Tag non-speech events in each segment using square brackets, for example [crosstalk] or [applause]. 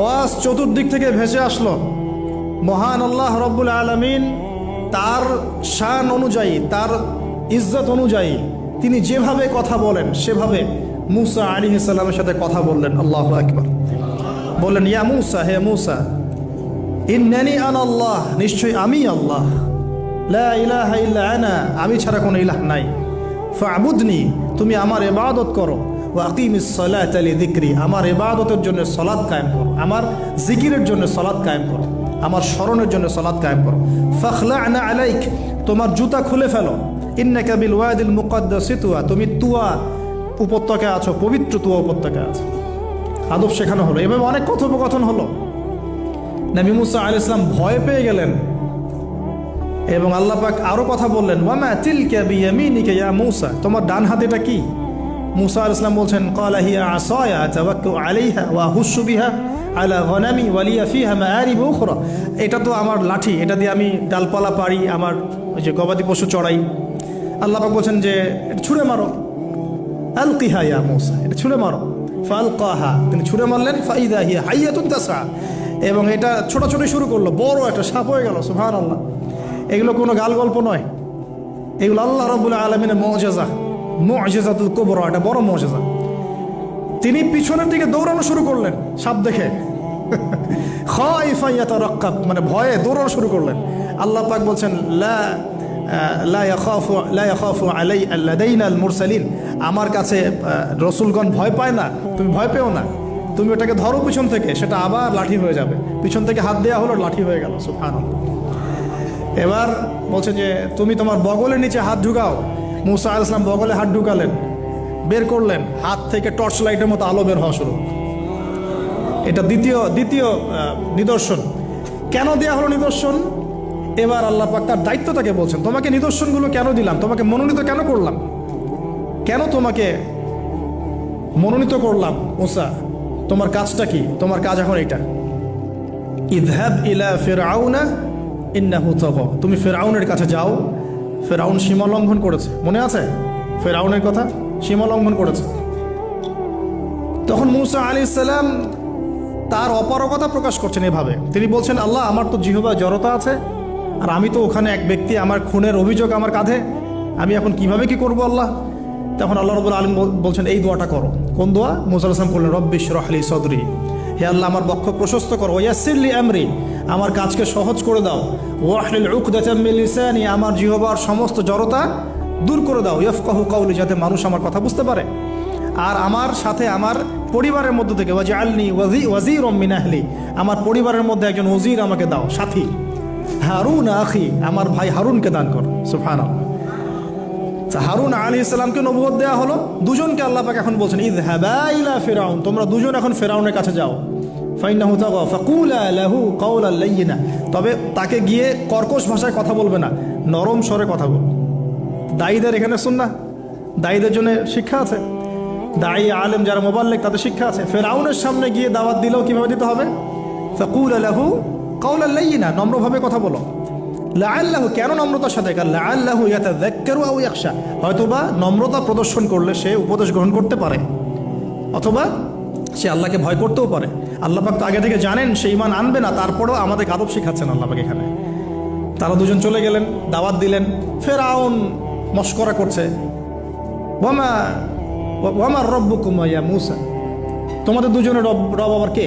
আওয়াজ চতুর্দিক থেকে ভেসে আসলো। মহান আল্লাহ রব্বুল আলমিন তার শান অনুযায়ী, তার ইজ্জত অনুযায়ী তিনি যেভাবে কথা বলেন, সেভাবে মুসা আলী সাল্লামের সাথে কথা বললেন। আল্লাহ একবার বললেন, ইয়া মুসা, হে মুসা, ইন্নানি আন আল্লাহ নিশ্চয়ই আমি আল্লাহ। লা ইল্লা আনা, আমি ছাড়া কোনো ইলাহ নাই। ফাবুদনি, তুমি আমার ইবাদত করো। ওয়াকিমিস সালাত আলি দিক্রি আমার ইবাদতের জন্য সলাদ কায়েম করো, আমার জিকিরের জন্য সলাদ কায়েম করো, আমার স্মরণের জন্য সলাদ কায়েম করো। ফখলা আনা আলাইক, তোমার জুতা খুলে ফেলো। ইন্নাকা বিল ওয়াদিল মুকদ্দাসি তুমি তুয়া উপত্যকায় আছো, পবিত্র তুয়া উপত্যকায় আছো। আদব শেখানো হলো। এভাবে অনেক কথোপকথন হলো। নবী মুসা আল ইসলাম ভয় পেয়ে গেলেন। এবং আল্লাহ পাক আরও কথা বললেন ওয়ামা তিলকা বিয়ামিনিকা ইয়া মুসা? তোমার ডান হাতেটা কি? মুসা আল ইসলাম বলছেন ক্বালা হিয়া আসায়া, তাওয়াক্কাউ আলাইহা ওয়া হুসু বিহা আলা গনামি ওয়ালিয়া ফিহা মাআরিব উখরা। এটা তো আমার লাঠি, এটা দিয়ে আমি ডালপালা পারি আমার ওই যে গবাদি পশু চড়াই। আল্লাহ বলছেন যে, এটা ছুঁড়ে মারো। আলকিহা ইয়া মুসা, এটা ছুঁড়ে মারো। ফালকাহা, তিনি ছুঁড়ে মারলেন, ফাইদা হিয়া হাইয়াতুন তাসা এবং এটা ছোটাছুটি শুরু করল, বড় একটা সাপ হয়ে গেল সুবহান আল্লাহ এগুলো কোনো গাল গল্প নয়। এগুলো আল্লাহ রবুল্লা আলমিনের মজেজা। মজেজাতুল কোবর, এটা বড় মজেজা। তিনি পিছনের দিকে দৌড়ানো শুরু করলেন, সাপ দেখে। [laughs] মানে ভয়ে দৌড়ানো শুরু করলেন। আল্লাহ পাক বলছেন, লা আমার কাছে রসুলগণ ভয় পায় না, তুমি ভয় পেও না। তুমি ওটাকে ধরো পিছন থেকে, সেটা আবার লাঠি হয়ে যাবে। পিছন থেকে হাত দেওয়া হলো, লাঠি হয়ে গেল, সুবহানাল্লাহ। এবার বলছে যে, তুমি তোমার বগলের নিচে হাত ঢুকাও। মুসা আল ইসলাম বগলে হাত ঢুকালেন, বের করলেন, হাত থেকে টর্চ লাইটের মতো আলো বের হওয়া শুরু। এটা দ্বিতীয় দ্বিতীয় নিদর্শন। কেন দেয়া হলো নিদর্শন? এবার আল্লাহ পাক তার দায়িত্বটাকে বলছেন, তোমাকে নিদর্শনগুলো কেন দিলাম? তোমাকে মনোনীত কেন করলাম? কেন তোমাকে মনোনীত করলাম, মুসা? তোমার কাজটা কি? তোমার কাজ এখন এটা ইলা ফিরআউনা ইন্নাহু তাগা তুমি ফিরআউনের কাছে যাও ফিরআউন সীমা লঙ্ঘন করেছে। মনে আছে? ফেরাউনের কথা? সীমা লঙ্ঘন করেছে। তখন মুসা আলী সাল্লাম তার অপারগতা প্রকাশ করছেন এভাবে। তিনি বলছেন, আল্লাহ, আমার তো জিহবা জড়তা আছে, আর আমি তো ওখানে এক ব্যক্তি, আমার খুনের অভিযোগ আমার কাঁধে। আমি এখন কীভাবে কি করব আল্লাহ? তখন আল্লাহ রবুল আলম বলছেন, এই দোয়াটা করো। কোন দোয়া? মুসা আসলাম করলেন রব্বিশ রহলি সদরি। হে আল্লাহ, আমার বক্ষ প্রশস্ত করো। ওয়াসিল্লি আমরি, আমার কাজকে সহজ করে দাও। ওয়াহলিল উকদাতামিল লিসানি, আমার জিহবার সমস্ত জড়তা দূর করে দাও। ইয়ফকাহু কাউলি যাতে মানুষ আমার কথা বুঝতে পারে। আর আমার সাথে আমার পরিবারের মধ্যে থেকে ওয়াজি আলনি ওয়াজি ওয়াজির মিনাহলি আমার পরিবারের মধ্যে একজন ওজির আমাকে দাও, সাথী। হারুন আখি, আমার ভাই হারুনকে দান কর। সুফান হারুন আলী ইসলামকে নবুয়ত দেওয়া হলো। দুজনকে আল্লাহ পাক এখন বলছেন ঈদ হাবাইলা ফেরাউন তোমরা দুজন এখন ফেরাউনের কাছে যাও। লাহু তবে তাকে গিয়ে কর্কশ ভাষায় কথা বলবে না, নরম স্বরে কথা বল দায়ীদের এখানে শুন না দায়ীদের জন্য শিক্ষা আছে। দায়ী আলেম যারা মোবাল্লেক তাদের শিক্ষা আছে। ফেরাউনের সামনে গিয়ে দাওয়াত দিলেও কীভাবে দিতে হবে? ফাকুল আলাহু কাউল আল্লাহ নম্রভাবে কথা বলো। লাআল্লাহু কেন নম্রতার সাথে লাআল্লাহু ইয়াতাযাক্কারু আও ইয়াখশা। হয়তোবা নম্রতা প্রদর্শন করলে সে উপদেশ গ্রহণ করতে পারে, অথবা সে আল্লাহকে ভয় করতেও পারে। আল্লাহ পাক তো আগে থেকে জানেন, সে ইমান আনবে না, তারপরেও আমাদের আদব শেখাচ্ছেন আল্লাহ পাক এখানে। তারা দুজন চলে গেলেন, দাওয়াত দিলেন, ফেরাউন মস্করা করছে, ওয়ামা, ওয়ামার রব্বু কুমাইয়া মুসা? তোমাদের দুজনের রব রব আবার কে?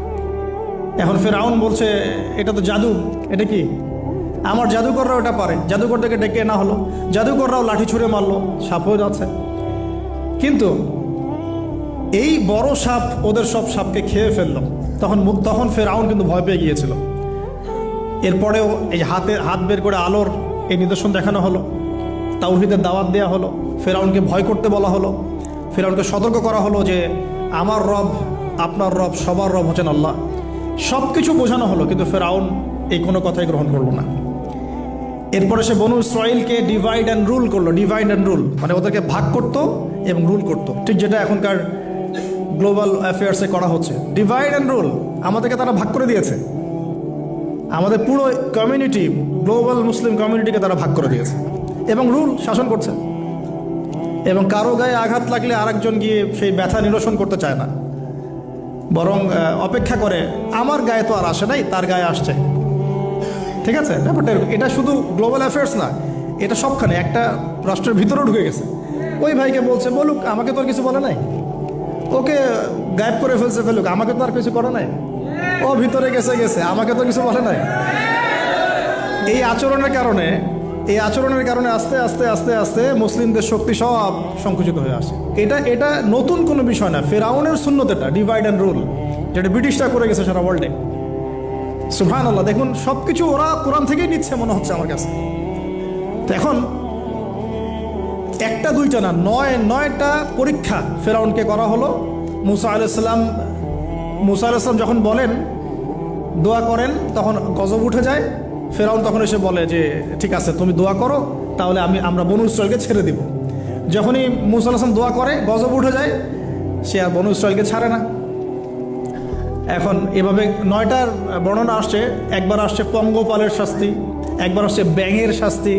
এখন ফেরাউন বলছে, এটা তো জাদু, এটা কি? আমার জাদুকররাও এটা পারে, জাদুকরদেরকে ডেকে না হলো, জাদুকররাও লাঠি ছুঁড়ে মারলো, সাপ হয়ে যাচ্ছে। কিন্তু এই বড় সাপ ওদের সব সাপকে খেয়ে ফেলল। তখন তখন ফেরাউন কিন্তু ভয় পেয়ে গিয়েছিল। এরপরেও এই হাতে, হাত বের করে আলোর এই নিদর্শন দেখানো হলো, তাওহিদের দাওয়াত দেওয়া হলো, ফেরাউনকে ভয় করতে বলা হলো, ফেরাউনকে সতর্ক করা হলো যে, আমার রব, আপনার রব, সবার রব হচ্ছেন আল্লাহ। সব কিছু বোঝানো হলো, কিন্তু ফেরাউন এই কোনো কথাই গ্রহণ করল না। এরপরে সে বনু ইসরায়েলকে ডিভাইড অ্যান্ড রুল করল ডিভাইড অ্যান্ড রুল মানে ওদেরকে ভাগ করত এবং রুল করত। ঠিক যেটা এখনকার গ্লোবাল অ্যাফেয়ার্সে করা হচ্ছে। ডিভাইড অ্যান্ড রুল আমাদেরকে তারা ভাগ করে দিয়েছে। আমাদের পুরো কমিউনিটি গ্লোবাল মুসলিম কমিউনিটিকে তারা ভাগ করে দিয়েছে এবং রুল শাসন করছে। এবং কারও গায়ে আঘাত লাগলে আরেকজন গিয়ে সেই ব্যথা নিরসন করতে চায় না। বরং অপেক্ষা করে, আমার গায়ে তো আর আসে নাই, তার গায়ে আসছে। ঠিক আছে? ব্যাপারটা এটা শুধু গ্লোবাল অ্যাফেয়ার্স না, এটা সবখানে, একটা রাষ্ট্রের ভিতরেও ঢুকে গেছে। ওই ভাইকে বলছে, বলুক, আমাকে তো আর কিছু বলে নাই। ওকে গায়েব করে ফেলছে, ফেলুক, আমাকে তো আর কিছু করে নাই। ও ভিতরে গেছে গেছে, আমাকে তো কিছু বলে নাই। এই আচরণের কারণে এই আচরণের কারণে আস্তে আস্তে আস্তে আস্তে মুসলিমদের শক্তি সব সংকুচিত হয়ে আসে। এটা এটা নতুন কোনো বিষয় না। ফেরাউনের শূন্যত এটা ডিভাইড অ্যান্ড রুল যেটা ব্রিটিশরা করে গেছে সারা ওয়ার্ল্ডে সুহান আল্লাহ দেখুন সব কিছু ওরা কোরআন থেকেই নিচ্ছে মনে হচ্ছে আমার কাছে। এখন একটা, দুইটা না, নয়, নয়টা পরীক্ষা ফেরাউনকে করা হলো। মুসা আলাইসাল্লাম মুসা আলাইসাল্লাম যখন বলেন, দোয়া করেন, তখন গজব উঠে যায়। ফেরাউন তখন এসে বলে যে, ঠিক আছে, তুমি দোয়া করো, তাহলে আমি, আমরা বনু ইসরায়েলকে ছেড়ে দিব। যখনই মুসা দোয়া করে, গজব উঠে যায়, সে আর বনু ইসরায়েলকে ছাড়ে না। এখন এভাবে নয়টার বর্ণনা আসছে, একবার আসছে পঙ্গপালের শাস্তি, একবার আসছে ব্যাঙের শাস্তি,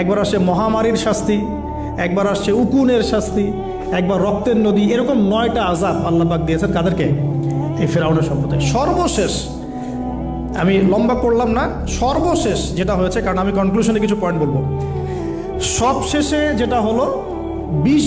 একবার আসছে মহামারীর শাস্তি, একবার আসছে উকুনের শাস্তি, একবার রক্তের নদী, এরকম নয়টা আজাব আল্লাপাক দিয়েছেন কাদেরকে? এই ফেরাউনের সম্প্রদায় সর্বশেষ আমি লম্বা করলাম না, সর্বশেষ যেটা হয়েছে, কারণ আমি কনক্লুশনে কিছু পয়েন্ট বলব। সবশেষে যেটা হলো, বিশ